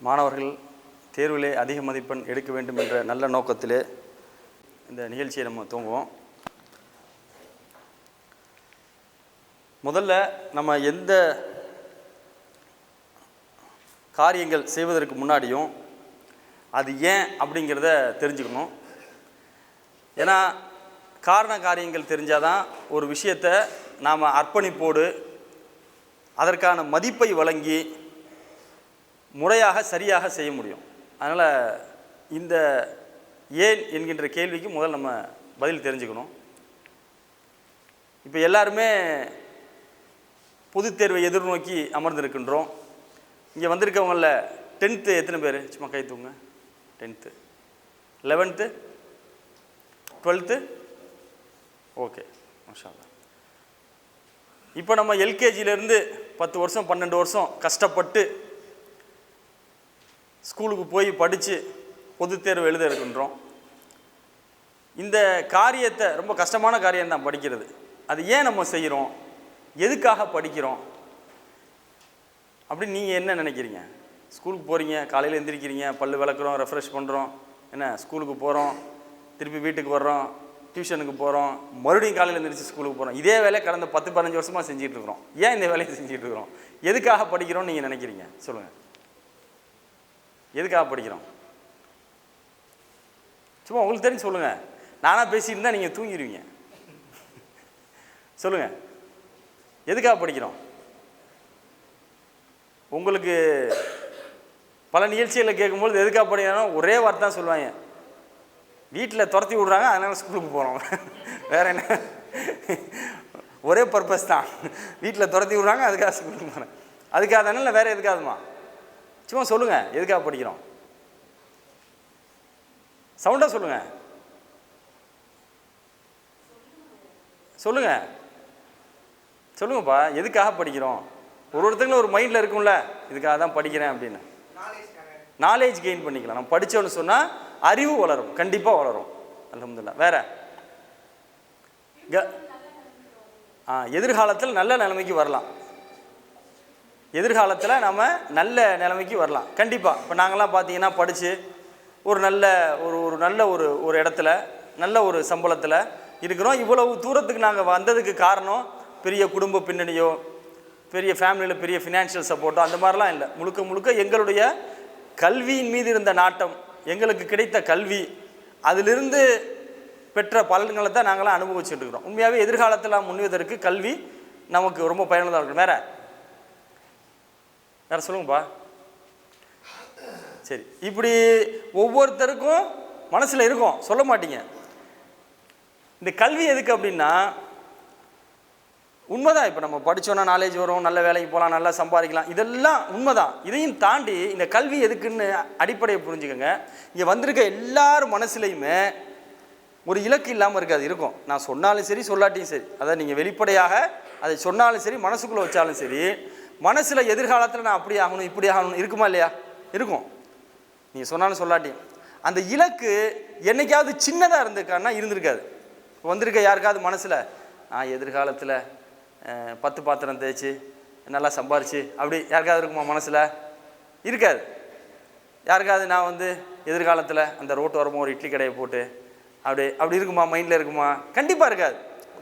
மாணவர்கள் தேர்விலே அதிக மதிப்பெண் எடுக்க வேண்டும் என்ற நல்ல நோக்கத்திலே இந்த நிகழ்ச்சியை நம்ம தூங்குவோம் முதல்ல நம்ம எந்த காரியங்கள் செய்வதற்கு முன்னாடியும் அது ஏன் அப்படிங்கிறத தெரிஞ்சுக்கணும். ஏன்னா காரண காரியங்கள் தெரிஞ்சால் தான் ஒரு விஷயத்தை நாம் அர்ப்பணிப்போடு அதற்கான மதிப்பை வழங்கி முறையாக சரியாக செய்ய முடியும். அதனால் இந்த ஏன் என்கின்ற கேள்விக்கு முதல்ல நம்ம பதில் தெரிஞ்சுக்கணும். இப்போ எல்லாருமே பொதுத் தேர்வை எதிர்நோக்கி அமர்ந்திருக்கின்றோம். இங்கே வந்திருக்கவங்கள டென்த்து எத்தனை பேர்? சும்மா கை தூங்க. டென்த்து லெவன்த்து டுவெல்த்து ஓகே மாஷா இப்போ நம்ம எல்கேஜியிலேருந்து பத்து வருஷம் பன்னெண்டு வருஷம் கஷ்டப்பட்டு ஸ்கூலுக்கு போய் படித்து பொதுத் தேர்வு எழுத இருக்கின்றோம். இந்த காரியத்தை ரொம்ப கஷ்டமான காரியம் தான் படிக்கிறது. அது ஏன் நம்ம செய்கிறோம்? எதுக்காக படிக்கிறோம்? அப்படின்னு நீங்கள் என்ன நினைக்கிறீங்க? ஸ்கூலுக்கு போகிறீங்க காலையில் எழுந்திரிக்கிறீங்க பல்லு விளக்குறோம் ரெஃப்ரெஷ் பண்ணுறோம் என்ன ஸ்கூலுக்கு போகிறோம் திருப்பி வீட்டுக்கு வர்றோம் டியூஷனுக்கு போகிறோம் மறுபடியும் காலையில் எழுந்திரிச்சு ஸ்கூலுக்கு போகிறோம் இதே வேலையை கடந்த பத்து பதினஞ்சு வருஷமாக செஞ்சிகிட்ருக்குறோம் ஏன் இந்த வேலையை செஞ்சிகிட்ருக்குறோம் எதுக்காக படிக்கிறோம்னு நீங்கள் நினைக்கிறீங்க? சொல்லுங்கள் எதுக்காக படிக்கிறோம்? சும்மா உங்களுக்கு தெரிஞ்சு சொல்லுங்கள் நானாக பேசியிருந்தால் நீங்கள் தூங்கிடுவீங்க சொல்லுங்கள் எதுக்காக படிக்கிறோம்? உங்களுக்கு பல நிகழ்ச்சிகளை கேட்கும்போது எதுக்காக படிக்கணும் ஒரே வார்த்தை தான் சொல்லுவாங்க. வீட்டில் துரத்தி விட்றாங்க அதனால் ஸ்கூலுக்கு போகிறோம் வேற என்ன? ஒரே பர்பஸ் தான். வீட்டில் துரத்தி விட்றாங்க அதுக்காக ஸ்கூலுக்கு போகிறேன் அதுக்காக தானே இல்லை வேறு எதுக்காகமா சும்மா சொல்லுங்கள் எதுக்காக படிக்கிறோம்? சவுண்டாக சொல்லுங்கள் சொல்லுங்கள் சொல்லுங்கப்பா எதுக்காக படிக்கிறோம்? ஒரு ஒருத்தங்களும் ஒரு மைண்டில் இருக்கும்ல இதுக்காக தான் படிக்கிறேன் அப்படின்னு. நாலேஜ் கெயின் பண்ணிக்கலாம். நம்ம படித்தோன்னு சொன்னால் அறிவு வளரும். கண்டிப்பாக வளரும். அலமதுல்லா வேற? க ஆ எதிர்காலத்தில் நல்ல நிலைமைக்கு வரலாம். எதிர்காலத்தில் நம்ம நல்ல நிலைமைக்கு வரலாம். கண்டிப்பாக இப்போ நாங்கள்லாம் பார்த்தீங்கன்னா படித்து ஒரு நல்ல ஒரு ஒரு நல்ல ஒரு ஒரு இடத்துல நல்ல ஒரு சம்பளத்தில் இருக்கிறோம். இவ்வளவு தூரத்துக்கு நாங்கள் வந்ததுக்கு காரணம் பெரிய குடும்ப பின்னணியோ பெரிய ஃபேமிலியில் பெரிய ஃபினான்ஷியல் சப்போர்ட்டோ அந்த மாதிரிலாம் இல்லை. முழுக்க முழுக்க எங்களுடைய கல்வியின் மீது இருந்த நாட்டம் எங்களுக்கு கிடைத்த கல்வி அதிலிருந்து பெற்ற பலன்களை தான் நாங்களாம் அனுபவிச்சுட்டு இருக்கிறோம். உண்மையாகவே எதிர்காலத்தில் முன்னுவதற்கு கல்வி நமக்கு ரொம்ப பயனுள்ளதாக இருக்கும். வேறு வேற சொல்லுங்கப்பா. சரி இப்படி ஒவ்வொருத்தருக்கும் மனசில் இருக்கும் சொல்ல மாட்டீங்க. இந்த கல்வி எதுக்கு அப்படின்னா உண்மைதான். இப்போ நம்ம படித்தோன்னா நாலேஜ் வரும் நல்ல வேலைக்கு போகலாம் நல்லா சம்பாதிக்கலாம். இதெல்லாம் உண்மைதான். இதையும் தாண்டி இந்த கல்வி எதுக்குன்னு அடிப்படையை புரிஞ்சுக்கோங்க. இங்கே வந்திருக்க எல்லார் மனசுலையுமே ஒரு இலக்கு இல்லாமல் இருக்காது இருக்கும். நான் சொன்னாலும் சரி சொல்லாட்டியும் சரி. அதை நீங்கள் வெளிப்படையாக அதை சொன்னாலும் சரி மனசுக்குள்ளே வச்சாலும் சரி மனசில் எதிர்காலத்தில் நான் அப்படி ஆகணும் இப்படி ஆகணும் இருக்குமா இல்லையா? இருக்கும். நீ சொன்னாலும் சொல்லாட்டியும் அந்த இலக்கு என்னைக்காவது சின்னதாக இருந்திருக்கான்னா இருந்திருக்காது. வந்திருக்க யாருக்காவது மனசில் நான் எதிர்காலத்தில் பத்து பாத்திரம் தேய்ச்சி நல்லா சம்பாரிச்சு அப்படி யாருக்காவது இருக்குமா மனசில்? இருக்காது. யாருக்காவது நான் வந்து எதிர்காலத்தில் அந்த ரோட்டு ஓரமாக ஒரு இட்லி கடையை போட்டு அப்படி அப்படி இருக்குமா? மைண்டில் இருக்குமா? கண்டிப்பாக இருக்காது.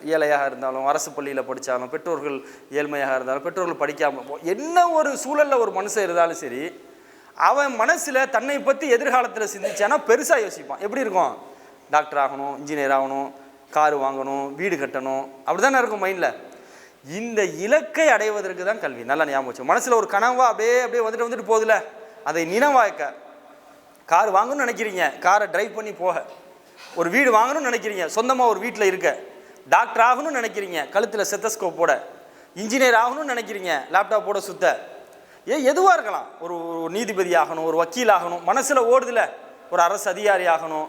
ஏழையாக இருந்தாலும் அரசு பள்ளியில் படித்தாலும் பெற்றோர்கள் ஏழ்மையாக இருந்தாலும் பெற்றோர்கள் படிக்காமல் என்ன ஒரு சூழலில் ஒரு மனுஷன் இருந்தாலும் சரி அவன் மனசில் தன்னை பற்றி எதிர்காலத்தில் சிந்திச்சானா பெருசாக யோசிப்பான். எப்படி இருக்கும்? டாக்டர் ஆகணும் இன்ஜினியர் ஆகணும் கார் வாங்கணும் வீடு கட்டணும் அப்படி தானே இருக்கும் மைண்டில் இந்த இலக்கை அடைவதற்கு தான் கல்வி. நல்லா ஞாபகம் வச்சு மனசில் ஒரு கனவா அப்படியே அப்படியே வந்துட்டு வந்துட்டு போகுதுல? அதை நினைவாக்க. கார் வாங்கணும்னு நினைக்கிறீங்க. காரை டிரைவ் பண்ணி போக. ஒரு வீடு வாங்கணும்னு நினைக்கிறீங்க. சொந்தமாக ஒரு வீட்டில் இருக்க. டாக்டர் ஆகணும்னு நினைக்கிறீங்க கழுத்தில் செத்தஸ்கோப் போட. இன்ஜினியர் ஆகணும்னு நினைக்கிறீங்க லேப்டாப் போட சுத்த. ஏ எதுவாக இருக்கலாம். ஒரு ஒரு நீதிபதி ஆகணும் ஒரு வக்கீல் ஆகணும் மனசில் ஓடுதில்ல ஒரு அரசு அதிகாரி ஆகணும்.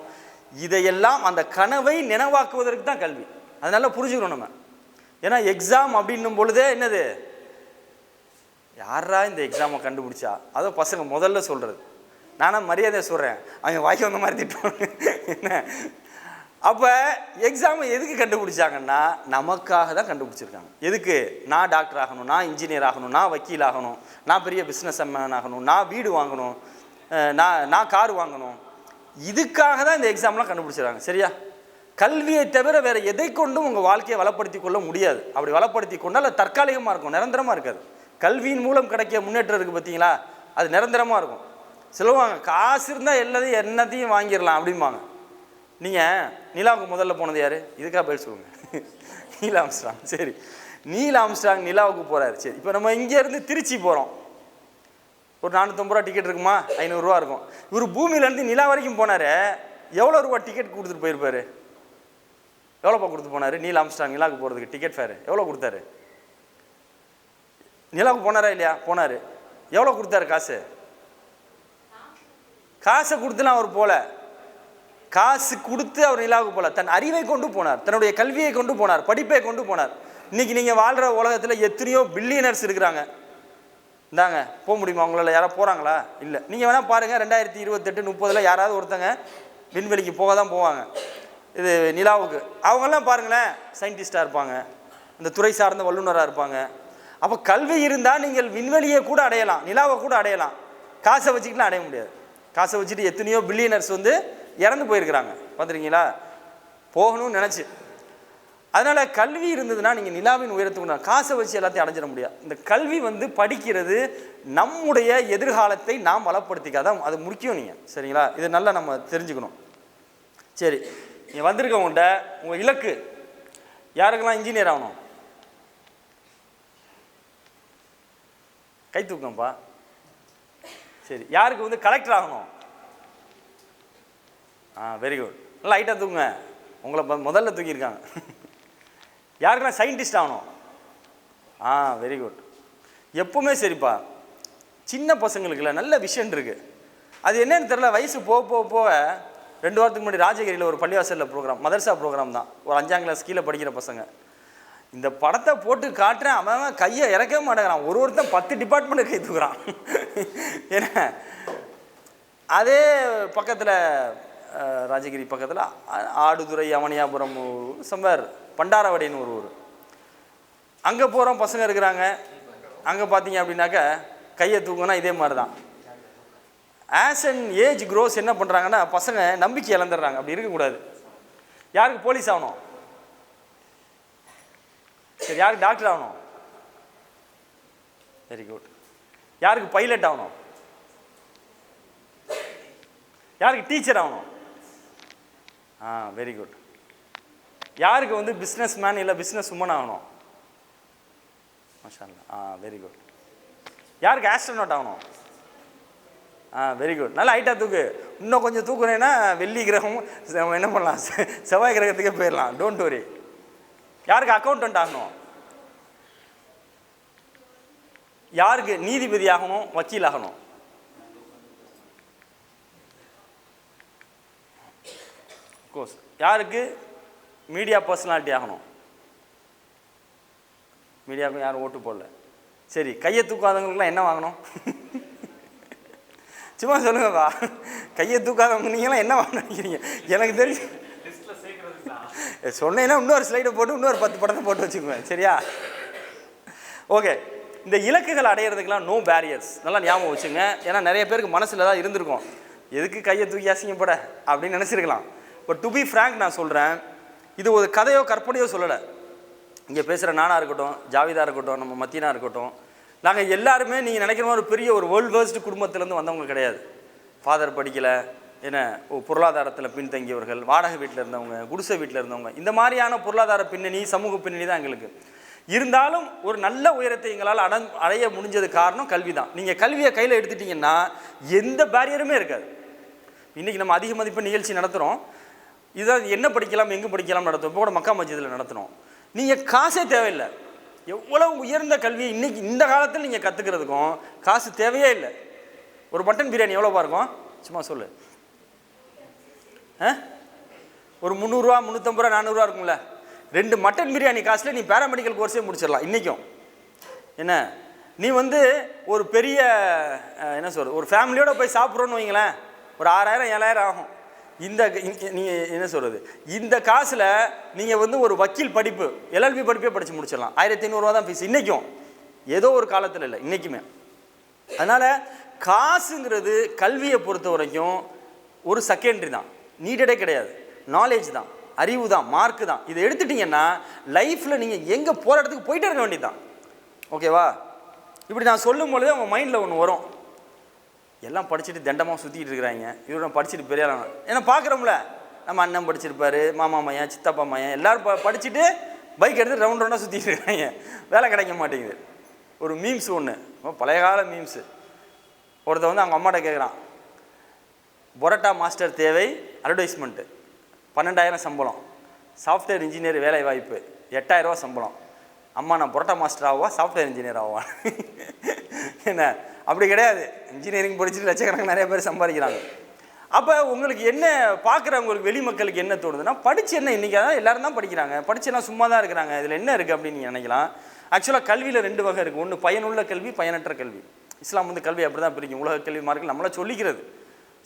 இதையெல்லாம் அந்த கனவை நினைவாக்குவதற்கு தான் கல்வி. அதனால புரிஞ்சுக்கணும் நம்ம. ஏன்னா எக்ஸாம் அப்படின்னும் பொழுதே என்னது? யாரா இந்த எக்ஸாமை கண்டுபிடிச்சா? அதோ பசங்க முதல்ல சொல்கிறது நானும் மரியாதை சொல்கிறேன் அவங்க வாய்க்கு வந்த மாதிரி திட்டம் என்ன? அப்போ எக்ஸாமை எதுக்கு கண்டுபிடிச்சாங்கன்னா நமக்காக தான் கண்டுபிடிச்சிருக்காங்க. எதுக்கு? நான் டாக்டர் ஆகணும் நான் இன்ஜினியர் ஆகணும் நான் வக்கீல் ஆகணும் நான் பெரிய பிஸ்னஸ் மேன் ஆகணும் நான் வீடு வாங்கணும் நான் நான் கார் வாங்கணும். இதுக்காக தான் இந்த எக்ஸாம்லாம் கண்டுபிடிச்சிருக்காங்க. சரியா? கல்வியை தவிர வேறு எதை கொண்டும் உங்கள் வாழ்க்கையை வளப்படுத்தி கொள்ள முடியாது. அப்படி வளப்படுத்தி கொண்டால் அது தற்காலிகமாக இருக்கும் நிரந்தரமாக இருக்காது. கல்வியின் மூலம் கிடைக்க முன்னேற்றம் இருக்குது பார்த்தீங்களா? அது நிரந்தரமாக இருக்கும். சொல்லுவாங்க காசு இருந்தால் எல்லாத்தையும் என்னத்தையும் வாங்கிடலாம் அப்படிம்பாங்க. நீங்கள் நிலாவுக்கு முதல்ல போனது யார்? இதுக்காக பதில் சொல்லுங்கள் நீல் ஆம்ஸ்ட்ராங். சரி. நீல் ஆம்ஸ்ட்ராங் நிலாவுக்கு போகிறாரு சரி. இப்போ நம்ம இங்கேருந்து திருச்சி போகிறோம் ஒரு நானூற்றம்பது ரூபா டிக்கெட் இருக்குமா? ஐநூறுரூவா இருக்கும். இவர் பூமியிலேருந்து நிலா வரைக்கும் போனார். எவ்வளோ ரூபா டிக்கெட் கொடுத்துட்டு போயிருப்பாரு? எவ்வளோப்பா கொடுத்து போனார்? நீல் ஆம்ஸ்ட்ராங் நிலாவுக்கு போகிறதுக்கு டிக்கெட் ஃபேர் எவ்வளோ கொடுத்தாரு? நிலாவுக்கு போனாரா இல்லையா? போனார். எவ்வளோ கொடுத்தாரு காசு? காசை கொடுத்துலாம் அவர் போகல காசு கொடுத்து அவர் நிலாவுக்கு போல தன் அறிவை கொண்டு போனார். தன்னுடைய கல்வியை கொண்டு போனார். படிப்பை கொண்டு போனார். இன்னைக்கு நீங்கள் வாழ்கிற உலகத்தில் எத்தனையோ பில்லியனர்ஸ் இருக்கிறாங்க. இந்தாங்க போக முடியுமா? உங்களால் யாராவது போகிறாங்களா இல்லை. நீங்கள் வேணால் பாருங்கள் ரெண்டாயிரத்தி இருபத்தெட்டு முப்பதில் யாராவது ஒருத்தங்க விண்வெளிக்கு போக தான் போவாங்க. இது நிலாவுக்கு. அவங்கெல்லாம் பாருங்களேன் சயின்டிஸ்டாக இருப்பாங்க. இந்த துறை சார்ந்த வல்லுநராக இருப்பாங்க. அப்போ கல்வி இருந்தால் நீங்கள் விண்வெளியை கூட அடையலாம் நிலாவை கூட அடையலாம். காசை வச்சுக்கிட்டுலாம் அடைய முடியாது. காசை வச்சுட்டு எத்தனையோ பில்லியனர்ஸ் வந்து இறந்து போயிருக்கிறாங்க. பார்த்துருக்கீங்களா? போகணும்னு நினச்சி. அதனால் கல்வி இருந்ததுன்னா நீங்கள் நிலாவின் உயரத்துக்கு காசை வச்சு எல்லாத்தையும் அடைஞ்சிட முடியாது. இந்த கல்வி வந்து படிக்கிறது நம்முடைய எதிர்காலத்தை நாம் வளப்படுத்திக்காதான் அது முக்கியம் நீங்கள் சரிங்களா? இது நல்லா நம்ம தெரிஞ்சுக்கணும். சரி நீங்கள் வந்திருக்கவங்கள்ட்ட உங்கள் இலக்கு. யாருக்கெல்லாம் இன்ஜினியர் ஆகணும்? கை தூக்கம்ப்பா சரி யாருக்கு வந்து கலெக்டர் ஆகணும்? ஆ வெரி குட் நல்லா தூங்க உங்களை முதல்ல தூக்கியிருக்காங்க. யாருக்குன்னா சயின்டிஸ்ட் ஆகணும்? ஆ வெரி குட் எப்பவுமே சரிப்பா. சின்ன பசங்களுக்குல நல்ல விஷன் இருக்குது அது என்னன்னு தெரியல வயசு போக போக போக ரெண்டு வாரத்துக்கு முன்னாடி ராஜகிரியில் ஒரு பள்ளிவாசலில் ப்ரோக்ராம் மதர்சா ப்ரோக்ராம் தான். ஒரு அஞ்சாம் கிளாஸ் கீழே படிக்கிற பசங்க. இந்த படத்தை போட்டு காட்டுறேன் அவன் அவன் கையை இறக்கவே மாட்டேங்கிறான். ஒரு ஒருத்தன் பத்து டிபார்ட்மெண்ட் கை தூக்குறான். ஏன்னா அதே பக்கத்தில் ராஜகிரி பக்கத்தில் ஆடுதுறை அவனியாபுரம் சம்பர் பண்டாரவடின்னு ஒரு ஊர். அங்கே போகிறோம் பசங்க இருக்கிறாங்க. அங்கே பார்த்தீங்க அப்படின்னாக்க கையை தூக்குனா இதே மாதிரி தான் ஆஸ் அண்ட் ஏஜ் க்ரோஸ் என்ன பண்ணுறாங்கன்னா பசங்க நம்பிக்கை இழந்துடுறாங்க. அப்படி இருக்கக்கூடாது. யாருக்கு போலீஸ் ஆகணும்? சரி யாருக்கு டாக்டர் ஆகணும்? வெரி குட் யாருக்கு பைலட் ஆகணும்? யாருக்கு டீச்சர் ஆகணும்? ஆ வெரி குட் யாருக்கு வந்து பிஸ்னஸ் மேன் இல்லை பிஸ்னஸ் உமன் ஆகணும்? மாஷா ஆ வெரி குட் யாருக்கு ஆஸ்ட்ரோனாட் ஆகணும்? ஆ வெரி குட் நல்லா ஹைட்டாக தூக்கு. இன்னும் கொஞ்சம் தூக்குனேன்னா வெள்ளி கிரகம் என்ன பண்ணலாம்? செ- செவ்வாய் கிரகத்துக்கே போயிடலாம். டோன்ட் வரி யாருக்கு அக்கௌண்டன்ட் ஆகணும்? யாருக்கு நீதிபதி ஆகணும்? வக்கீல் ஆகணும். கோர்ஸ் யாருக்கு? மீடியா பர்சனாலிட்டி ஆகணும். மீடியாவுக்கும் யாரும் ஓட்டு போடல. சரி கையை தூக்காதவங்களுக்குலாம் என்ன வாங்கணும்? சும்மா சொல்லுங்கப்பா. கையை தூக்காதவங்க நீங்களாம் என்ன வாங்கணும் நினைக்கிறீங்க? எனக்கு தெரிஞ்சு சொன்னீங்கன்னா இன்னொரு ஸ்லைடை போட்டு இன்னொரு பத்து படத்தை போட்டு வச்சுக்குவேன். சரியா? ஓகே இந்த இலக்குகள் அடையிறதுக்கெல்லாம் நோ பேரியர்ஸ் நல்லா ஞாபகம் வச்சுங்க. ஏன்னா நிறைய பேருக்கு மனசில் தான் இருந்திருக்கும். எதுக்கு கையை தூக்கி அசிங்கப்பட? அப்படின்னு நினச்சிருக்கலாம். பட் டு பி ஃப்ராங்க் நான் சொல்கிறேன் இது ஒரு கதையோ கற்பனையோ சொல்லலை. இங்கே பேசுகிற நானாக இருக்கட்டும் ஜாவிதா இருக்கட்டும் நம்ம மத்தியனா இருக்கட்டும் நாங்கள் எல்லாருமே நீங்கள் நினைக்கிற மாதிரி ஒரு பெரிய ஒரு வேர்ல்டு வேர்ஸ்ட் குடும்பத்திலேருந்து வந்தவங்க கிடையாது. ஃபாதர் படிக்கலை என்ன ஓ பொருளாதாரத்தில் பின்தங்கியவர்கள் வாடகை வீட்டில் இருந்தவங்க குடிசை வீட்டில் இருந்தவங்க இந்த மாதிரியான பொருளாதார பின்னணி சமூக பின்னணி தான் எங்களுக்கு. இருந்தாலும் ஒரு நல்ல உயரத்தை எங்களால் அட அடைய முடிஞ்சது காரணம் கல்வி தான் நீங்கள் கல்வியை கையில் எடுத்துட்டிங்கன்னா எந்த பேரியருமே இருக்காது. இன்றைக்கி நம்ம அதிக மதிப்பு நிகழ்ச்சி நடத்துகிறோம் இதான் என்ன படிக்கலாம் எங்கே படிக்கலாம் நடத்தும்? இப்போ கூட மக்கா மஜிதில் நடத்துகிறோம் நீங்கள் காசே தேவையில்லை. எவ்வளவு உயர்ந்த கல்வியை இன்றைக்கி இந்த காலத்தில் நீங்கள் கற்றுக்கிறதுக்கும் காசு தேவையே இல்லை. ஒரு மட்டன் பிரியாணி எவ்வளோப்பா இருக்கும்? சும்மா சொல்லு. ஆ? ஒரு முந்நூறுரூவா முந்நூற்றம்பது ரூபா நானூறுரூவா இருக்கும்ல. ரெண்டு மட்டன் பிரியாணி காசில் நீ பேராமெடிக்கல் கோர்ஸே முடிச்சிடலாம். இன்றைக்கும் என்ன? நீ வந்து ஒரு பெரிய என்ன சொல்கிறது ஒரு ஃபேமிலியோடு போய் சாப்பிட்றோன்னு வைங்களேன். ஒரு ஆறாயிரம் ஏழாயிரம் ஆகும். இந்த நீங்கள் என்ன சொல்கிறது இந்த காசில் நீங்கள் வந்து ஒரு வக்கீல் படிப்பு எல்எல்பி படிப்பே படித்து முடிச்சிடலாம். ஆயிரத்தி ஐநூறுரூவா தான் ஃபீஸ் இன்றைக்கும் ஏதோ ஒரு காலத்தில் இல்லை இன்றைக்குமே அதனால் காசுங்கிறது கல்வியை பொறுத்த வரைக்கும் ஒரு செகண்டரி தான். நீடடே கிடையாது. நாலேஜ் தான். அறிவு தான். மார்க்கு தான். இதை எடுத்துட்டிங்கன்னா லைஃப்பில் நீங்கள் எங்கே போகிற இடத்துக்கு போயிட்டே இருக்க வேண்டியதுதான். ஓகேவா இப்படி நான் சொல்லும் பொழுதே உங்கள் மைண்டில் ஒன்று வரும். எல்லாம் படிச்சுட்டு தண்டமாக சுற்றிட்டு இருக்கிறாங்க. இவரும் படிச்சுட்டு பெரிய ஆளாங்க ஏன்னா பார்க்குறோம்ல. நம்ம அண்ணன் படிச்சிருப்பாரு மாமா மையன் சித்தப்பா மையன் எல்லாரும் ப படிச்சுட்டு பைக் எடுத்து ரவுண்ட் ரவுண்டாக சுற்றிட்டு இருக்காங்க வேலை கிடைக்க மாட்டேங்குது. ஒரு மீம்ஸ் ஒன்று பழைய கால மீம்ஸு ஒருத்தன் வந்து அவங்க அம்மாட்ட கேட்குறான் பொரோட்டா மாஸ்டர் தேவை அட்வர்டைஸ்மெண்ட்டு பன்னெண்டாயிரம் சம்பளம். சாஃப்ட்வேர் இன்ஜினியர் வேலை வாய்ப்பு. எட்டாயிரரூவா சம்பளம். அம்மா நான் பொரோட்டா மாஸ்டர் ஆவா சாஃப்ட்வேர் இன்ஜினியர் ஆவா? என்ன? அப்படி கிடையாது. இன்ஜினியரிங் படிச்சுட்டு லட்சக்கணக்கான நிறைய பேர் சம்பாதிக்கிறாங்க. அப்போ உங்களுக்கு என்ன பார்க்குறவங்களுக்கு வெளி மக்களுக்கு என்ன தோணுதுன்னா படிச்சு என்ன இன்றைக்கி அதான் எல்லோரும் தான் படிக்கிறாங்க. படிச்சுனா சும்மா தான் இருக்கிறாங்க. இதில் என்ன இருக்குது அப்படின்னு நீங்கள் நினைக்கலாம். ஆக்சுவலாக கல்வியில் ரெண்டு வகை இருக்குது ஒன்று பயனுள்ள கல்வி பயனற்ற கல்வி. இஸ்லாம் வந்து கல்வி அப்படி தான் பிரிக்கும். உலக கல்வி மார்க்கில் நம்மள சொல்லிக்கிறது.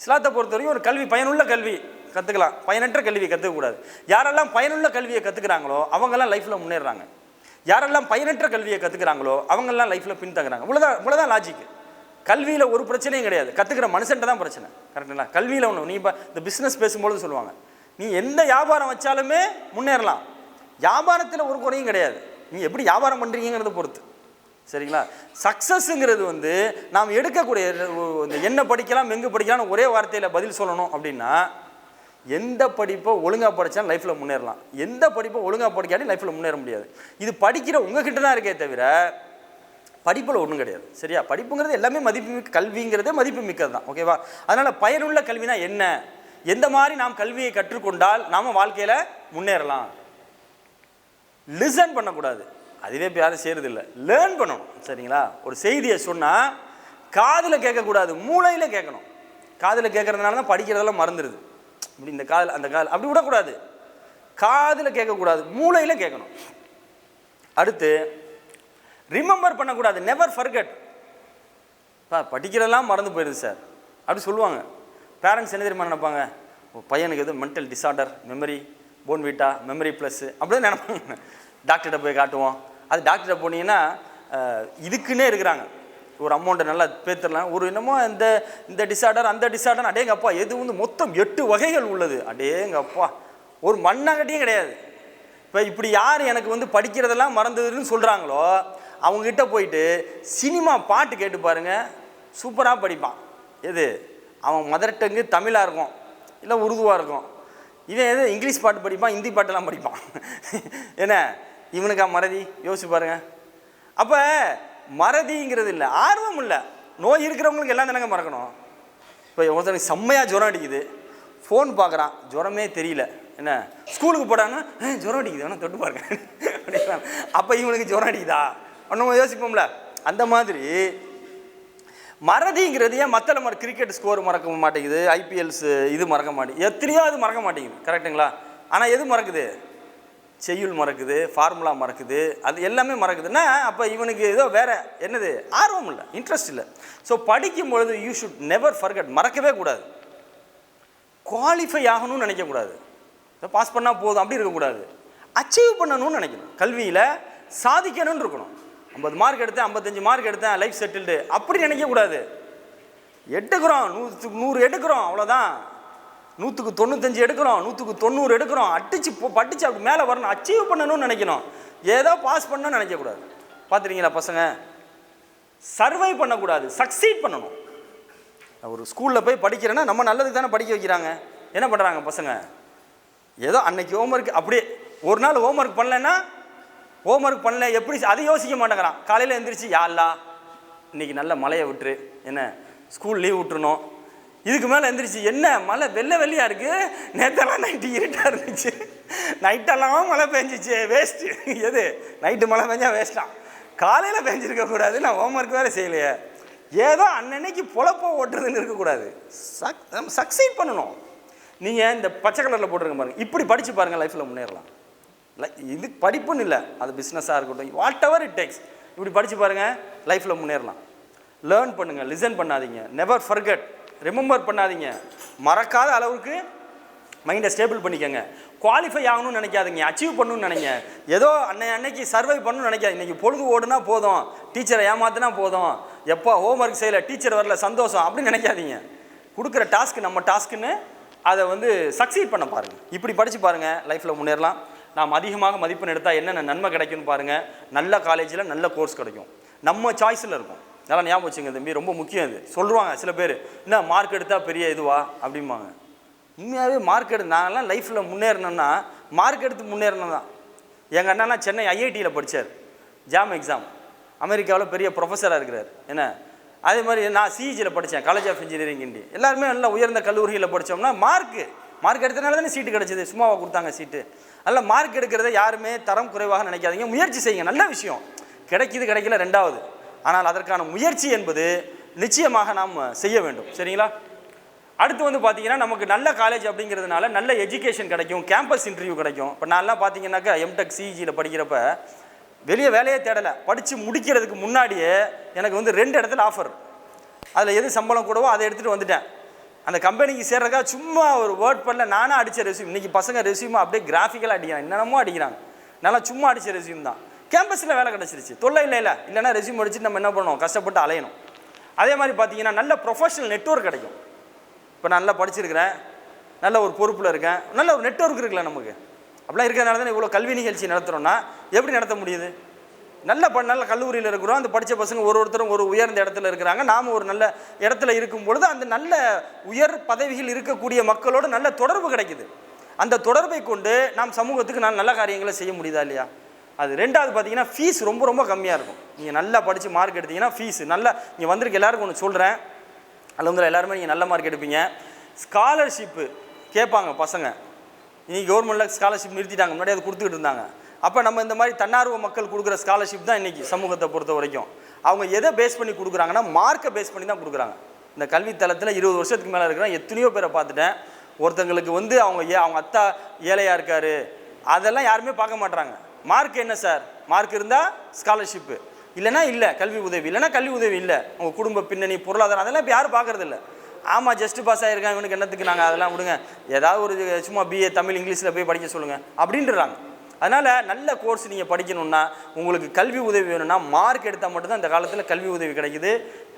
இஸ்லாத்தை பொறுத்தவரைக்கும் ஒரு கல்வி பயனுள்ள கல்வி கற்றுக்கலாம் பயனற்ற கல்வியை கற்றுக்கக்கூடாது யாரெல்லாம் பயனுள்ள கல்வியை கற்றுக்குறாங்களோ அவங்கெல்லாம் லைஃப்பில் முன்னேறாங்க யாரெல்லாம் பயனற்ற கல்வியை கற்றுக்குறாங்களோ அவங்கெல்லாம் லைஃப்பில் பின்தங்குறாங்க. இவ்வளோதான் இவ்வளோதான் லாஜிக்கு கல்வியில் ஒரு பிரச்சனையும் கிடையாது. கற்றுக்கிற மனுஷன்ட்ட தான் பிரச்சனை. கரெக்டுங்களா கல்வியில் ஒன்று நீ இப்போ இந்த பிஸ்னஸ் பேசும்பொழுது சொல்லுவாங்க. நீ எந்த வியாபாரம் வச்சாலுமே முன்னேறலாம். வியாபாரத்தில் ஒரு குறையும் கிடையாது. நீ எப்படி வியாபாரம் பண்ணுறீங்கிறத பொறுத்து. சரிங்களா? சக்ஸஸ்ங்கிறது வந்து நாம் எடுக்கக்கூடிய இந்த என்ன படிக்கலாம் எங்கே படிக்கலாம்னு ஒரே வார்த்தையில் பதில் சொல்லணும் அப்படின்னா எந்த படிப்பை ஒழுங்காக படித்தாலும் லைஃப்பில் முன்னேறலாம். எந்த படிப்பை ஒழுங்காக படிக்காட்டி லைஃப்பில் முன்னேற முடியாது. இது படிக்கிற உங்ககிட்ட தான் இருக்கே தவிர படிப்பில் ஒன்றும் கிடையாது சரியா? படிப்புங்கிறது எல்லாமே மதிப்புமிக்க கல்விங்கிறதே மதிப்பு மிக்கது தான் ஓகேவா? அதனால் பயனுள்ள கல்வினா என்ன? எந்த மாதிரி நாம் கல்வியை கற்றுக்கொண்டால் நாம் வாழ்க்கையில் முன்னேறலாம்? லிசன் பண்ணக்கூடாது. அதுவே இப்போ யாரும் செய்கிறது இல்லை லேர்ன் பண்ணணும் சரிங்களா? ஒரு செய்தியை சொன்னால் காதில் கேட்கக்கூடாது மூளையில் கேட்கணும். காதில் கேட்குறதுனால தான் படிக்கிறதெல்லாம் மறந்துடுது இப்படி இந்த காதில் அந்த காதில் அப்படி விடக்கூடாது. காதில் கேட்கக்கூடாது மூளையில் கேட்கணும். அடுத்து ரிமெம்பர் பண்ணக்கூடாது. நெவர் ஃபர்கட் பா படிக்கிறதெல்லாம் மறந்து போயிடுது சார் அப்படி சொல்லுவாங்க. பேரண்ட்ஸ் என்ன தெரியுமா நினைப்பாங்க? பையனுக்கு எது mental disorder memory Bournvita memory plus அப்படின்னு நினைப்பாங்க. டாக்டர்கிட்ட போய் காட்டுவோம். அது டாக்டர்கிட்ட போனீங்கன்னா இதுக்குன்னே இருக்கிறாங்க. ஒரு அமௌண்ட்டை நல்லா பேத்துடலாம். ஒரு என்னமோ இந்த இந்த டிசார்டர் அந்த டிசார்டர் அடேங்கப்பா எது வந்து மொத்தம் எட்டு வகைகள் உள்ளது. அடேங்கப்பா. ஒரு மண்ணாங்கட்டியும் கிடையாது. இப்போ இப்படி யார் எனக்கு வந்து படிக்கிறதெல்லாம் மறந்ததுன்னு சொல்கிறாங்களோ அவங்கக்கிட்ட போயிட்டு சினிமா பாட்டு கேட்டு பாருங்கள் சூப்பராக படிப்பான். எது? அவன் மதர் டங்கு தமிழாக இருக்கும் இல்லை உருதுவாக இருக்கும். இவன் எது? இங்கிலீஷ் பாட்டு படிப்பான் ஹிந்தி பாட்டெல்லாம் படிப்பான். என்ன? இவனுக்கா மறதி? யோசிச்சு பாருங்க. அப்போ மறதிங்கிறது இல்லை ஆர்வம் இல்லை. நோய் இருக்கிறவங்களுக்கு எல்லாம் தானங்க மறக்கணும். இப்போ ஒருத்தனுக்கு செம்மையாக ஜுரம் அடிக்குது. ஃபோன் பார்க்குறான் ஜுரமே தெரியல. என்ன? ஸ்கூலுக்கு போடாங்க ஜுரம் அடிக்குது வேணா தொட்டு பாருங்க. அப்போ இவனுக்கு ஜுரம் அடிக்குதா? நம்ம யோசிப்போம்ல. அந்த மாதிரி மறதிங்கிறது ஏன் மற்ற மற கிரிக்கெட் ஸ்கோர் மறக்க மாட்டேங்குது ஐபிஎல்ஸ் இது மறக்க மாட்டேங்குது எத்தனையோ அது மறக்க மாட்டேங்குது கரெக்டுங்களா ஆனால் எது மறக்குது? செய்யுள் மறக்குது ஃபார்முலா மறக்குது அது எல்லாமே மறக்குதுன்னா அப்போ இவனுக்கு ஏதோ வேறு என்னது? ஆர்வம் இல்லை இன்ட்ரெஸ்ட் இல்லை. ஸோ படிக்கும் பொழுது யூ ஷுட் நெவர் ஃபர்கட் மறக்கவே கூடாது. குவாலிஃபை ஆகணும்னு நினைக்கக்கூடாது பாஸ் பண்ணால் போதும் அப்படி இருக்கக்கூடாது. அச்சீவ் பண்ணணும்னு நினைக்கணும். கல்வியில் சாதிக்கணும்னு இருக்கணும். ஐம்பது மார்க் எடுத்தேன் ஐம்பத்தஞ்சு மார்க் எடுத்தேன் லைஃப் செட்டில்டு அப்படி நினைக்கக்கூடாது எடுக்கிறோம் நூற்றுக்கு நூறு எடுக்கிறோம் அவ்வளோதான் நூற்றுக்கு தொண்ணூத்தஞ்சு எடுக்கிறோம் நூற்றுக்கு தொண்ணூறு எடுக்கிறோம். அடிச்சு பட்டுச்சு படிச்சு அப்படி மேலே வரணும் அச்சீவ் பண்ணணும்னு நினைக்கணும். ஏதோ பாஸ் பண்ணணும்னு நினைக்கக்கூடாது பார்த்துறீங்களா பசங்க? சர்வை பண்ணக்கூடாது சக்சீட் பண்ணணும். ஒரு ஸ்கூலில் போய் படிக்கிறேன்னா நம்ம நல்லதுக்கு தானே படிக்க வைக்கிறாங்க. என்ன பண்ணுறாங்க பசங்க? ஏதோ அன்னைக்கு ஹோம்ஒர்க் அப்படியே ஒரு நாள் ஹோம்ஒர்க் பண்ணலைன்னா ஹோம்ஒர்க் பண்ணல எப்படி அதை யோசிக்க மாட்டேங்கிறான். காலையில் எழுந்திரிச்சு யாழ்லா இன்னைக்கு நல்ல மழையை விட்டுரு. என்ன ஸ்கூல் லீவ் விட்டுருணும் இதுக்கு மேலே எழுந்திரிச்சு என்ன மழை வெள்ளை வெள்ளையாக இருக்குது நேற்றெல்லாம் நைட்டு இருட்டாக இருந்துச்சு. நைட்டெல்லாம் மழை பெஞ்சிச்சு வேஸ்ட்டு எது நைட்டு மழை பெஞ்சால் வேஸ்ட்டான் காலையில் பெஞ்சிருக்கக்கூடாது நான் நான் ஹோம்ஒர்க் வேறு செய்யலையே. ஏதோ அன்னன்னைக்கு பொழப்போ ஓட்டுறதுன்னு இருக்கக்கூடாது சக் நம்ம சக்சீட் பண்ணணும். நீங்கள் இந்த பச்சை கலரில் போட்டிருக்க பாருங்கள் இப்படி படித்து பாருங்கள் லைஃப்பில் முன்னேறலாம். லை- இது படிப்புன்னு இல்லை. அது பிஸ்னஸாக இருக்கட்டும். வாட் எவர் இட் டேக்ஸ் இப்படி படித்து பாருங்கள் லைஃப்பில் முன்னேறலாம். லேர்ன் பண்ணுங்கள் லிசன் பண்ணாதீங்க. நெவர் ஃபர்கட் ரிமெம்பர் பண்ணாதீங்க. மறக்காத அளவுக்கு மைண்டை ஸ்டேபிள் பண்ணிக்கோங்க. குவாலிஃபை ஆகணும்னு நினைக்காதீங்க. அச்சீவ் பண்ணணும்னு நினைங்க. ஏதோ அன்னை அன்னைக்கு சர்வை பண்ணணும்னு நினைக்காது இன்றைக்கி பொழுது ஓடுனா போதும். டீச்சரை ஏமாத்தினா போதும். எப்போ ஹோம்ஒர்க் செய்யலை டீச்சர் வரல சந்தோஷம் அப்படின்னு நினைக்காதீங்க. கொடுக்குற டாஸ்க் நம்ம டாஸ்க்குன்னு அதை வந்து சக்சீட் பண்ண பாருங்கள் இப்படி படித்து பாருங்கள் லைஃப்பில் முன்னேறலாம். நாம் அதிகமாக மதிப்பெண் எடுத்தால் என்னென்ன நன்மை கிடைக்கும்னு பாருங்கள் நல்ல காலேஜில் நல்ல கோர்ஸ் கிடைக்கும். நம்ம சாய்ஸில் இருக்கும். நல்லா ஞாபகம் வச்சுங்க தம்பி ரொம்ப முக்கியம் இது. சொல்லுவாங்க சில பேர் என்ன மார்க் எடுத்தால் பெரிய இதுவா? அப்படிம்பாங்க. உண்மையாகவே மார்க் எடு நாங்கள்லாம் லைஃப்பில் முன்னேறணும்னா மார்க் எடுத்து முன்னேறணும் தான் எங்கள் அண்ணாலாம் சென்னை ஐஐடியில் படித்தார் ஜாம் எக்ஸாம் அமெரிக்காவில் பெரிய ப்ரொஃபஸராக இருக்கிறார். என்ன? அதே மாதிரி நான் சிஇஜியில் படித்தேன் காலேஜ் ஆஃப் இன்ஜினியரிங் இண்டி எல்லாருமே நல்லா உயர்ந்த கல்லூரியில் படித்தோம்னா மார்க்கு மார்க் எடுத்தனால தானே சீட்டு கிடச்சிது. சும்மாவாக கொடுத்தாங்க சீட்டு அதில் மார்க் எடுக்கிறத யாருமே தரம் குறைவாக நினைக்காதீங்க. முயற்சி செய்யுங்க. நல்ல விஷயம். கிடைக்கிது கிடைக்கல ரெண்டாவது. ஆனால் அதற்கான முயற்சி என்பது நிச்சயமாக நாம் செய்ய வேண்டும். சரிங்களா? அடுத்து வந்து பார்த்தீங்கன்னா நமக்கு நல்ல காலேஜ் அப்படிங்கிறதுனால நல்ல எஜுகேஷன் கிடைக்கும். கேம்பஸ் இன்டர்வியூ கிடைக்கும். இப்போ நான்லாம் பார்த்தீங்கன்னாக்கா எம்டெக் சிஇஜியில் படிக்கிறப்ப வெளியே வேலையே தேடலை. படித்து முடிக்கிறதுக்கு முன்னாடியே எனக்கு வந்து ரெண்டு இடத்துல ஆஃபர் அதில் எது சம்பளம் கூடவோ அதை எடுத்துகிட்டு வந்துட்டேன். அந்த கம்பெனிக்கு சேர்றதுக்காக சும்மா ஒரு வேர்ட் பண்ணல நானும் அடித்த ரெசியூம் இன்றைக்கி பசங்க ரெசியூம் அப்படியே கிராஃபிக்கலாக அடிக்கிறாங்க. என்னென்னமோ அடிக்கிறாங்க. நல்லா சும்மா அடித்த ரெசியூம் தான். கேம்பஸில் வேலை கிடச்சிருச்சு. தொல்லை இல்லை இல்லை. இல்லைன்னா ரெசியூம் அடிச்சுட்டு நம்ம என்ன பண்ணுவோம்? கஷ்டப்பட்டு அலையணும். அதே மாதிரி பார்த்தீங்கன்னா நல்ல ப்ரொஃபஷனல் நெட்ஒர்க் கிடைக்கும். இப்போ நான் நல்லா படிச்சிருக்கிறேன். நல்ல ஒரு பொறுப்பில் இருக்கேன். நல்ல ஒரு நெட்ஒர்க் இருக்குல்ல நமக்கு. அப்படிலாம் இருக்கிறதுனால தான் இவ்வளோ கல்வி நிகழ்ச்சி நடத்துகிறோன்னா எப்படி நடத்த முடியுது? நல்ல ப நல்ல கல்லூரியில் இருக்கிறோம். அந்த படித்த பசங்க ஒரு ஒருத்தரும் ஒரு உயர்ந்த இடத்துல இருக்கிறாங்க. நாம் ஒரு நல்ல இடத்துல இருக்கும் பொழுது அந்த நல்ல உயர் பதவிகள் இருக்கக்கூடிய மக்களோடு நல்ல தொடர்பு கிடைக்குது. அந்த தொடர்பை கொண்டு நாம் சமூகத்துக்கு நான் நல்ல காரியங்களை செய்ய முடியுதா இல்லையா? அது ரெண்டாவது பார்த்தீங்கன்னா ஃபீஸ் ரொம்ப ரொம்ப கம்மியாக இருக்கும். நீங்கள் நல்லா படித்து மார்க் எடுத்தீங்கன்னா ஃபீஸ் நல்லா நீங்கள் வந்திருக்க எல்லாருக்கும் ஒன்று சொல்கிறேன் அலமதுல எல்லாருமே நீங்கள் நல்ல மார்க் எடுப்பீங்க. ஸ்காலர்ஷிப்பு கேட்பாங்க பசங்க. நீங்கள் கவர்மெண்ட்டில் ஸ்காலர்ஷிப் நிறுத்திட்டாங்க. முன்னாடி அது கொடுத்துக்கிட்டு இருந்தாங்க. அப்போ நம்ம இந்த மாதிரி தன்னார்வ மக்கள் கொடுக்குற ஸ்காலர்ஷிப் தான் இன்றைக்கி சமூகத்தை பொறுத்த வரைக்கும். அவங்க எதை பேஸ் பண்ணி கொடுக்குறாங்கன்னா மார்க்கை பேஸ் பண்ணி தான் கொடுக்குறாங்க. இந்த கல்வித்தளத்தில் இருபது வருஷத்துக்கு மேலே இருக்கிற எத்தனையோ பேரை பார்த்துட்டேன். ஒருத்தங்களுக்கு வந்து அவங்க ஏ அவங்க அத்தா ஏழையாக இருக்காரு. அதெல்லாம் யாருமே பார்க்க மாட்றாங்க. மார்க் என்ன சார் மார்க் இருந்தால் ஸ்காலர்ஷிப்பு இல்லைன்னா இல்லை கல்வி உதவி. இல்லைன்னா கல்வி உதவி இல்லை. உங்கள் குடும்ப பின்னணி பொருளாதாரம் அதெல்லாம் இப்போ யாரும் பார்க்கறது இல்லை. ஆமாம் ஜஸ்ட் பாஸ் ஆகிருக்கான் இவனுக்கு என்னத்துக்கு? நாங்கள் அதெல்லாம் விடுங்க. ஏதாவது ஒரு சும்மா பிஏ தமிழ் இங்கிலீஷில் போய் படிக்க சொல்லுங்கள் அப்படின்றாங்க. அதனால் நல்ல கோர்ஸ் நீங்கள் படிக்கணும்னா உங்களுக்கு கல்வி உதவி வேணும்னா மார்க் எடுத்தால் மட்டும்தான் இந்த காலத்தில் கல்வி உதவி கிடைக்குது.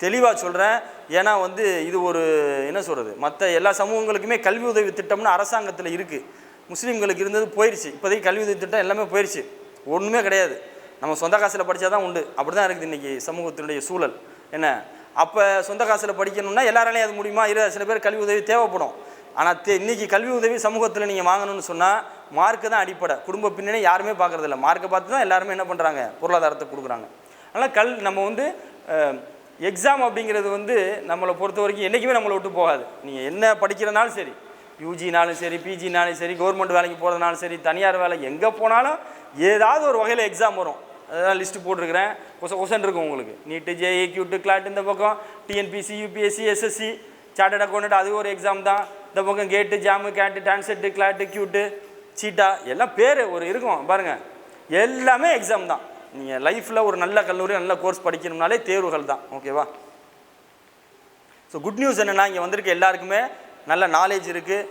தெளிவாக சொல்கிறேன் ஏன்னா வந்து இது ஒரு என்ன சொல்கிறது மற்ற எல்லா சமூகங்களுக்குமே கல்வி உதவி திட்டம்னு அரசாங்கத்தில் இருக்குது முஸ்லீம்களுக்கு இருந்தது போயிடுச்சு இப்போதைக்கு கல்வி உதவி திட்டம் எல்லாமே போயிடுச்சு ஒன்றுமே கிடையாது. நம்ம சொந்த காசில் படித்தா தான் உண்டு. அப்படி தான் இருக்குது இன்றைக்கி சமூகத்தினுடைய சூழல். என்ன? அப்போ சொந்த காசில் படிக்கணும்னா எல்லாராலையும் அது முடியுமா? இருபது சில பேர் கல்வி உதவி தேவைப்படும். ஆனால் தே இன்றைக்கி கல்வி உதவி சமூகத்தில் நீங்கள் வாங்கணும்னு சொன்னால் மார்க்கு தான் அடிப்படை. குடும்ப பின்னணி யாருமே பார்க்குறதில்ல. மார்க்கை பார்த்து தான் எல்லாருமே என்ன பண்ணுறாங்க பொருளாதாரத்தை கொடுக்குறாங்க. அதனால் கல் நம்ம வந்து எக்ஸாம் அப்படிங்கிறது வந்து நம்மளை பொறுத்த வரைக்கும் என்றைக்குமே நம்மளை விட்டு போகாது. நீங்கள் என்ன படிக்கிறனாலும் சரி யூஜினாலும் சரி பிஜினாலும் சரி கவர்மெண்ட் வேலைக்கு போகிறதுனாலும் சரி தனியார் வேலை எங்கே போனாலும் ஏதாவது ஒரு வகையில் எக்ஸாம் வரும். அதான் லிஸ்ட்டு போட்டிருக்கிறேன். கொச கொசன் இருக்கும் உங்களுக்கு. நீட்டு ஜேஏ கியூட்டு கிளாட் இந்த பக்கம் TNPSC UPSC SSC chartered account அது ஒரு எக்ஸாம் தான். இந்த பக்கம் கேட்டு ஜாமு கேட்டு டான்செட்டு கிளாட்டு கியூட்டு சீட்டா எல்லாம் பேர் ஒரு இருக்கும். பாருங்கள் எல்லாமே எக்ஸாம் தான். நீங்கள் லைஃப்பில் ஒரு நல்ல கல்லூரி நல்ல கோர்ஸ் படிக்கணும்னாலே தேர்வுகள் தான். ஓகேவா ஸோ குட் நியூஸ் என்னென்னா இங்கே வந்திருக்க எல்லாருக்குமே நல்ல நாலேஜ் இருக்குது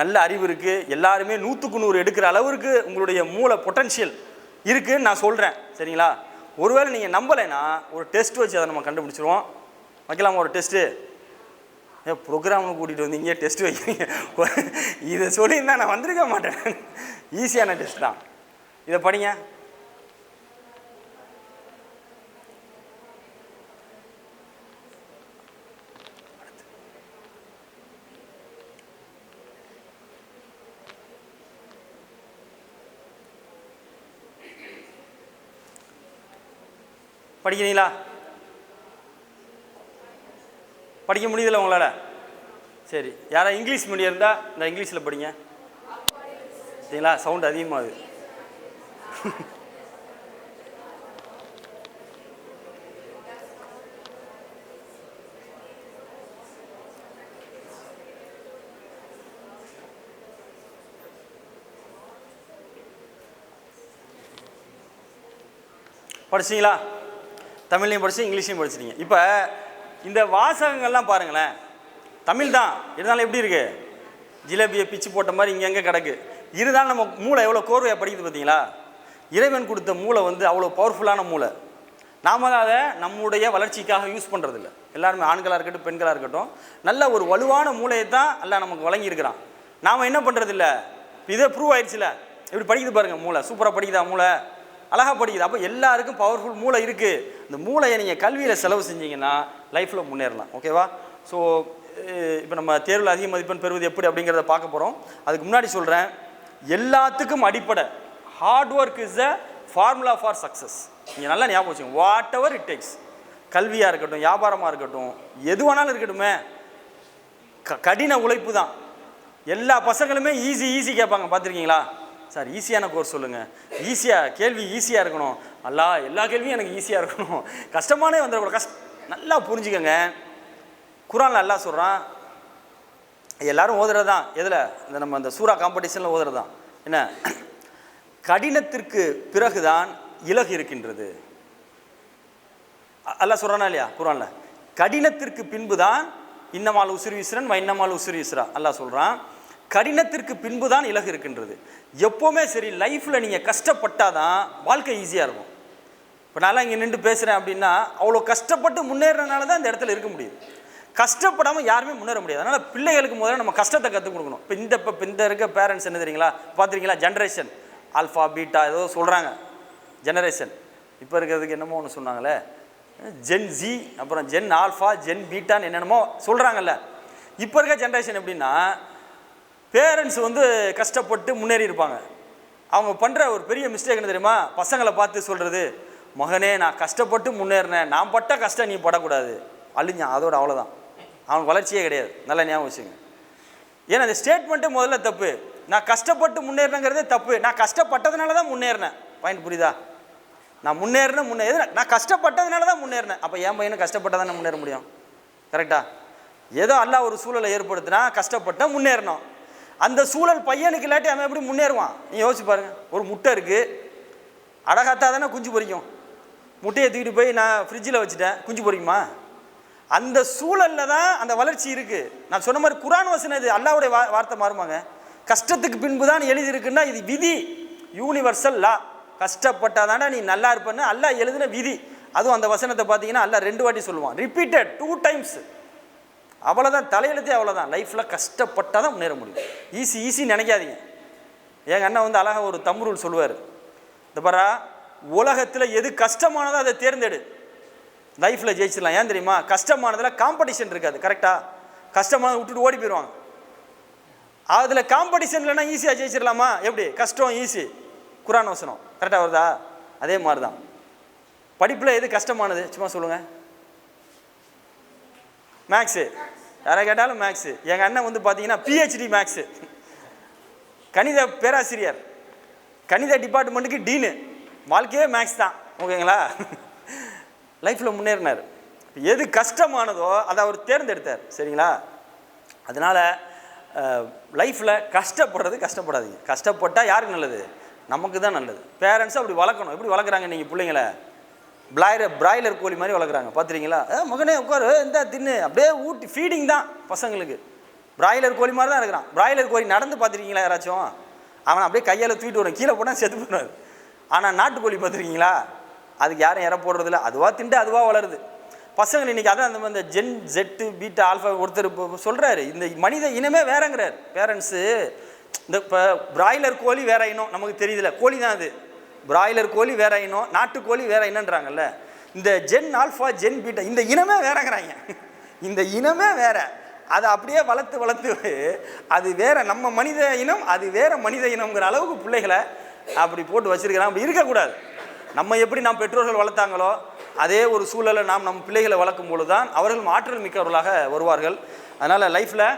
நல்ல அறிவு இருக்குது எல்லாருமே நூற்றுக்கு நூறு எடுக்கிற அளவிற்கு உங்களுடைய மூளை பொட்டன்ஷியல் இருக்குன்னு நான் சொல்கிறேன் சரிங்களா? ஒருவேளை நீங்கள் நம்பலைன்னா ஒரு டெஸ்ட் வச்சு அதை நம்ம கண்டுபிடிச்சிருவோம். வைக்கலாமா ஒரு டெஸ்ட்டு ஏ ப்ரோக்ராமுக்கு கூட்டிகிட்டு வந்தீங்க டெஸ்ட் வைக்கிறீங்க. இதை சொல்லியிருந்தா நான் வந்திருக்க மாட்டேன். ஈஸியான டெஸ்ட் தான். இதை படிங்க. படிக்கிறீங்களா? படிக்க முடியுதுல்ல உங்களால்? சரி. யாராவது இங்கிலீஷ் மீடியம் இருந்தால் இந்த இங்கிலீஷில் படிங்க. சரிங்களா? சவுண்ட் அதிகமாகுது படிச்சிங்களா? தமிழ்லையும் படிச்சு இங்கிலீஷ்லையும் படிச்சிட்டீங்க. இப்போ இந்த வாசகங்கள்லாம் பாருங்களேன். தமிழ் தான். இருந்தாலும் எப்படி இருக்கு? ஜிலேபியை பிச்சு போட்ட மாதிரி இங்கே எங்கே கிடக்கு? இருந்தாலும் நம்ம மூளை எவ்வளோ கோர்வையாக படிக்குது பார்த்தீங்களா? இறைவன் கொடுத்த மூளை வந்து அவ்வளோ பவர்ஃபுல்லான மூளை. நாம தான் அதை நம்முடைய வளர்ச்சிக்காக யூஸ் பண்ணுறதில்ல எல்லாருமே ஆண்களாக இருக்கட்டும் பெண்களாக இருக்கட்டும் நல்ல ஒரு வலுவான மூளையை தான் எல்லாம் நமக்கு வழங்கியிருக்கிறான். நாம் என்ன பண்ணுறதில்ல இதே ப்ரூவ் ஆயிடுச்சுல. இப்படி படிக்குது பாருங்கள் மூளை. சூப்பராக படிக்குதா மூளை? அழகாக படிக்குது. அப்போ எல்லாருக்கும் பவர்ஃபுல் மூளை இருக்குது இந்த மூளையை நீங்கள் கல்வியில் செலவு செஞ்சீங்கன்னா லைஃப்பில் முன்னேறலாம். ஓகேவா ஸோ இப்போ நம்ம தேர்வில் அதிக மதிப்பெண் பெறுவது எப்படி அப்படிங்கிறத பார்க்க போகிறோம் அதுக்கு முன்னாடி சொல்கிறேன் எல்லாத்துக்கும் அடிப்படை. Hard work is the formula for success நீங்கள் நல்லா ஞாபகம் வச்சுங்க வாட் எவர் இட் டேக்ஸ் கல்வியாக இருக்கட்டும் வியாபாரமாக இருக்கட்டும் எது வேணாலும் இருக்கட்டுமே. க கடின உழைப்பு தான். எல்லா பசங்களுமே ஈஸி ஈஸி கேட்பாங்க. பார்த்துருக்கீங்களா? சார் ஈஸியான கோர்ஸ் சொல்லுங்கள் ஈஸியாக கேள்வி ஈஸியாக இருக்கணும். அல்லா எல்லா கேள்வியும் எனக்கு ஈஸியாக இருக்கணும். கஷ்டமானே வந்துடக்கூடாது. கஷ்ட நல்லா புரிஞ்சுக்கோங்க. குரான் அல்லாஹ் சொல்கிறான் எல்லாரும் ஓதுறது தான் எதில்? இந்த நம்ம இந்த சூறா காம்படிஷனில் ஓதுறது தான் என்ன? கடினத்திற்கு பிறகுதான் இலகு இருக்கின்றது. அ- சொல்கிறானா இல்லையா? குரானில். கடினத்திற்கு பின்பு தான் இன்னமால் உசுரி விஸ்ரன் இன்னமால் உசுரி விஸ்ரா அல்லா சொல்கிறான் கடினத்திற்கு பின்பு தான் இலகு இருக்கின்றது. எப்போவுமே சரி லைஃப்பில் நீங்கள் கஷ்டப்பட்டாதான் வாழ்க்கை ஈஸியாக இருக்கும். இப்போ நான்லாம் இங்கே நின்று பேசுகிறேன் அப்படின்னா அவ்வளோ கஷ்டப்பட்டு முன்னேறனால தான் இந்த இடத்துல இருக்க முடியுது. கஷ்டப்படாமல் யாருமே முன்னேற முடியாது. அதனால் பிள்ளைகளுக்கு முதல்ல நம்ம கஷ்டத்தை கற்றுக் கொடுக்கணும். இப்போ இந்த இப்போ இந்த இருக்க பேரண்ட்ஸ் என்ன தெரியுங்களா? பார்த்துருக்கீங்களா ஜென்ரேஷன் ஆல்ஃபா பீட்டா ஏதோ சொல்கிறாங்க ஜெனரேஷன் இப்போ இருக்கிறதுக்கு என்னமோ ஒன்று சொன்னாங்களே. ஜென் ஜி அப்புறம் ஜென் ஆல்ஃபா ஜென் பீட்டான்னு என்னென்னமோ சொல்கிறாங்கல்ல இப்போ இருக்க ஜென்ரேஷன் எப்படின்னா பேரண்ட்ஸ் வந்து கஷ்டப்பட்டு முன்னேறி இருப்பாங்க அவங்க பண்ணுற ஒரு பெரிய மிஸ்டேக் என்ன தெரியுமா? பசங்களை பார்த்து சொல்கிறது மகனே நான் கஷ்டப்பட்டு முன்னேறினேன். நான் பட்ட கஷ்டம் நீ படக்கூடாது. அழிஞ்சான் அதோட அவ்வளோதான் அவனுக்கு வளர்ச்சியே கிடையாது. நல்லா ஞாபகம் வச்சுங்க. ஏன்னா அந்த ஸ்டேட்மெண்ட்டு முதல்ல தப்பு. நான் கஷ்டப்பட்டு முன்னேறினங்கிறதே தப்பு. நான் கஷ்டப்பட்டதுனால தான் முன்னேறினேன். பாயிண்ட் புரியுதா? நான் முன்னேறின முன்னே நான் கஷ்டப்பட்டதுனால தான் முன்னேறினேன். அப்போ என் பையனும் கஷ்டப்பட்டால் தானே முன்னேற முடியும்? கரெக்டாக ஏதோ அல்லா ஒரு சூழலை ஏற்படுத்தினா கஷ்டப்பட்டால் முன்னேறணும். அந்த சூழல் பையனுக்கு இல்லாட்டி அவன் எப்படி முன்னேறுவான்? நீ யோசிச்சு பாருங்க. ஒரு முட்டை இருக்குது அடகாத்தா தானே குஞ்சு பொறிக்கும் முட்டையை தூக்கிட்டு போய் நான் ஃப்ரிட்ஜில் வச்சுட்டேன். குஞ்சு பொறிக்குமா அந்த சூழலில் தான் அந்த வளர்ச்சி இருக்குது நான் சொன்ன மாதிரி குரான் வசனம் இது. அல்லாவுடைய வா வார்த்தை மாறுமாங்க. கஷ்டத்துக்கு பின்பு தான் எழுதி இருக்குன்னா இது விதி. யூனிவர்சல் லா கஷ்டப்பட்டாதானே நீ நல்லா இருப்பேன்னு அல்லா எழுதின விதி. அதுவும் அந்த வசனத்தை பார்த்தீங்கன்னா அல்லா ரெண்டு வாட்டி சொல்லுவான். ரிப்பீட்டட் டூ டைம்ஸ் அவ்வளோதான் தலையெழுத்தே அவ்வளோதான் லைஃப்பில் கஷ்டப்பட்டால் தான் முன்னேற முடியும். ஈஸி ஈஸி நினைக்காதீங்க. எங்கள் அண்ணன் வந்து அழகாக ஒரு தம்ரூல் சொல்லுவார். இந்த பாரா உலகத்தில் எது கஷ்டமானதோ அதை தேர்ந்தெடு. லைஃப்பில் ஜெயிச்சிடலாம். ஏன் தெரியுமா? கஷ்டமானதில் காம்படிஷன் இருக்காது. கரெக்டாக கஷ்டமானதை விட்டுட்டு ஓடி போயிடுவாங்க அதில் காம்படிஷன் இல்லைன்னா ஈஸியாக ஜெயிச்சிடலாமா? எப்படி? கஷ்டம் ஈஸி குரான் வசனம். கரெக்டாக வருதா? அதே மாதிரி தான் படிப்பில் எது கஷ்டமானது? சும்மா சொல்லுங்கள் மேக்ஸு யாரை கேட்டாலும் மேக்ஸு எங்கள் அண்ணன் வந்து பார்த்தீங்கன்னா பிஹெச்டி மேக்ஸு கணித பேராசிரியர். கணித டிபார்ட்மெண்ட்டுக்கு டீனு வாழ்க்கையே மேக்ஸ் தான். ஓகேங்களா? லைஃப்பில் முன்னேறினார். எது கஷ்டமானதோ அதை அவர் தேர்ந்தெடுத்தார். சரிங்களா? அதனால் லைஃப்பில் கஷ்டப்படுறது கஷ்டப்படாதீங்க. கஷ்டப்பட்டால் யாருக்கு நல்லது? நமக்கு தான் நல்லது. பேரண்ட்ஸும் அப்படி வளர்க்கணும். எப்படி வளர்க்குறாங்க நீங்கள் பிள்ளைங்கள? பிளாயர் பிராய்லர் கோழி மாதிரி வளர்க்குறாங்க. பார்த்துறீங்களா மகனே உட்காரு. இந்த தின்னு. அப்படியே ஊட்டி ஃபீடிங் தான் பசங்களுக்கு. பிராய்லர் கோழி மாதிரி தான் இருக்கிறான். பிராய்லர் கோழி நடந்து பார்த்துருக்கீங்களா யாராச்சும்? அவன் அப்படியே கையால் தூக்கிட்டு வரும் கீழே போனால் செத்து போடுவார் ஆனால் நாட்டுக்கோழி பார்த்துருக்கீங்களா? அதுக்கு யாரும் இற போடுறதில்ல அதுவாக திண்டு அதுவாக வளருது. பசங்கள் இன்றைக்கி அதான் அந்த இந்த ஜென் ஜெட்டு பீட்டா ஆல்ஃபா ஒருத்தர் இப்போ சொல்கிறாரு இந்த மனித இனமே வேறங்கிறார். பேரண்ட்ஸு இந்த இப்போ பிராய்லர் கோழி வேற இனம். நமக்கு தெரியுதுல கோழி தான் அது. பிராய்லர் கோழி வேற இனம் நாட்டுக்கோழி வேற இனன்றாங்கல்ல. இந்த ஜென் ஆல்ஃபா ஜென் பீட்டா இந்த இனமே வேறங்கிறாங்க. இந்த இனமே வேற. அதை அப்படியே வளர்த்து வளர்த்து அது வேற நம்ம மனித இனம் அது வேற மனித இனம்ங்கிற அளவுக்கு பிள்ளைகளை அப்படி போட்டு வச்சிருக்கிறான் அப்படி இருக்கக்கூடாது. நம்ம எப்படி நம் பெற்றோர்கள் வளர்த்தாங்களோ அதே ஒரு சூழலை நாம் நம் பிள்ளைகளை வளர்க்கும் பொழுது தான் அவர்கள் ஆற்றல் மிக்கவர்களாக வருவார்கள். அதனால் லைஃப்பில்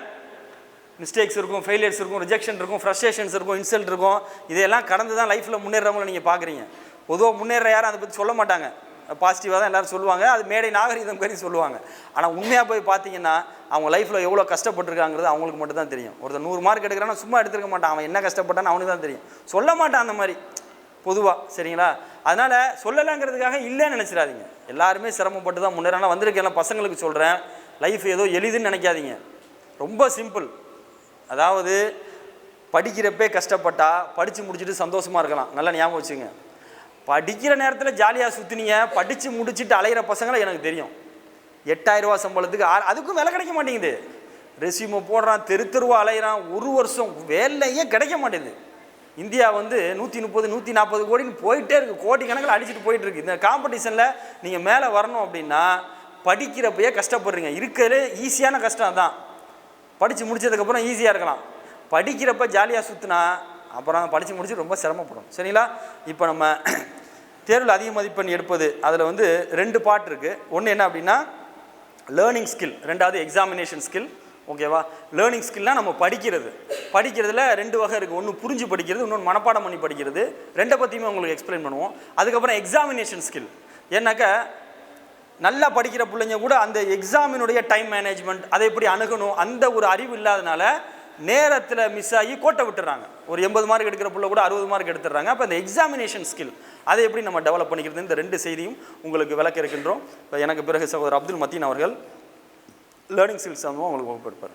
மிஸ்டேக்ஸ் இருக்கும் ஃபெயிலியர்ஸ் இருக்கும் ரிஜெக்ஷன் இருக்கும் ஃப்ரஸ்ட்ரேஷன்ஸ் இருக்கும் இன்சல்ட் இருக்கும். இதையெல்லாம் கடந்து தான் லைஃப்பில் முன்னேறவங்கள நீங்கள் பார்க்குறீங்க பொதுவாக முன்னேற யாரும் அதை பற்றி சொல்ல மாட்டாங்க. பாசிட்டிவாக தான் எல்லோரும் சொல்லுவாங்க. அது மேடை நாகரிகம் கறி சொல்லுவாங்க. ஆனால் உண்மையாக போய் பார்த்தீங்கன்னா அவங்க லைஃப்பில் எவ்வளோ கஷ்டப்பட்டுருக்காங்கிறது அவங்களுக்கு மட்டும் தான் தெரியும். ஒருத்தர் நூறு மார்க் எடுக்கிறான்னா சும்மா எடுத்துருக்க மாட்டான். அவன் என்ன கஷ்டப்பட்டான்னு அவனுக்கு தான் தெரியும். சொல்ல மாட்டான் அந்த மாதிரி. பொதுவாக சரிங்களா? அதனால் சொல்லலாங்கிறதுக்காக இல்லைன்னு நினச்சிடாதீங்க. எல்லாருமே சிரமப்பட்டு தான் முன்னேறலாம் வந்திருக்கேன் எல்லாம் பசங்களுக்கு சொல்கிறேன் லைஃப் ஏதோ எளிதுன்னு நினைக்காதீங்க. ரொம்ப சிம்பிள் அதாவது படிக்கிறப்பே கஷ்டப்பட்டா படித்து முடிச்சுட்டு சந்தோஷமாக இருக்கலாம். நல்லா ஞாபகம் வச்சுங்க. படிக்கிற நேரத்தில் ஜாலியாக சுற்றினீங்க படித்து முடிச்சுட்டு அலையிற பசங்களை எனக்கு தெரியும். எட்டாயிரரூவா சம்பளத்துக்கு ஆ- அதுக்கும் வேலை கிடைக்க மாட்டேங்குது. ரெசியூமை போடுறான் தெரு தெருவா அலையிறான் ஒரு வருஷம் வேலையே கிடைக்க மாட்டேங்குது. இந்தியா வந்து நூற்றி முப்பது நூற்றி நாற்பது கோடின்னு போயிட்டே இருக்குது கோடி கணக்கில் அடிச்சுட்டு போயிட்டு இருக்குது இந்த காம்படிஷனில் நீங்கள் மேலே வரணும் அப்படின்னா படிக்கிறப்பயே கஷ்டப்படுறீங்க. இருக்கிறது ஈஸியான கஷ்டம் தான் படித்து முடிச்சதுக்கப்புறம் ஈஸியாக இருக்கலாம். படிக்கிறப்ப ஜாலியாக சுற்றினா அப்புறம் படித்து முடிச்சு ரொம்ப சிரமப்படும். சரிங்களா? இப்போ நம்ம தேர்வில் அதிக மதிப்பெண் எடுப்பது அதில் வந்து ரெண்டு பார்ட் இருக்குது ஒன்று என்ன அப்படின்னா லேர்னிங் ஸ்கில் ரெண்டாவது எக்ஸாமினேஷன் ஸ்கில் ஓகேவா லேர்னிங் ஸ்கில்னால் நம்ம படிக்கிறது. படிக்கிறதுல ரெண்டு வகை இருக்குது ஒன்று புரிஞ்சு படிக்கிறது இன்னொன்று மனப்பாடம் பண்ணி படிக்கிறது. ரெண்டை பற்றியுமே உங்களுக்கு எக்ஸ்பிளைன் பண்ணுவோம். அதுக்கப்புறம் எக்ஸாமினேஷன் ஸ்கில் ஏன்னாக்கா நல்லா படிக்கிற பிள்ளைங்க கூட அந்த எக்ஸாமினுடைய டைம் மேனேஜ்மெண்ட் அதை எப்படி அணுகணும் அந்த ஒரு அறிவு இல்லாதனால நேரத்தில் மிஸ் ஆகி கோட்டை விட்டுறாங்க. ஒரு எண்பது மார்க் எடுக்கிற பிள்ளை கூட அறுபது மார்க் எடுத்துடுறாங்க. அப்போ அந்த எக்ஸாமினேஷன் ஸ்கில் அதை எப்படி நம்ம டெவலப் பண்ணிக்கிறது? இந்த ரெண்டு செய்தியும் உங்களுக்கு விளக்க இருக்கின்றோம். இப்போ எனக்கு பிறகு சகோதரர் அப்துல் மத்தீன் அவர்கள் லேர்னிங் ஸ்கில்ஸ் சம்பந்தமாக உங்களுக்கு வகுப்பு எடுப்பார்.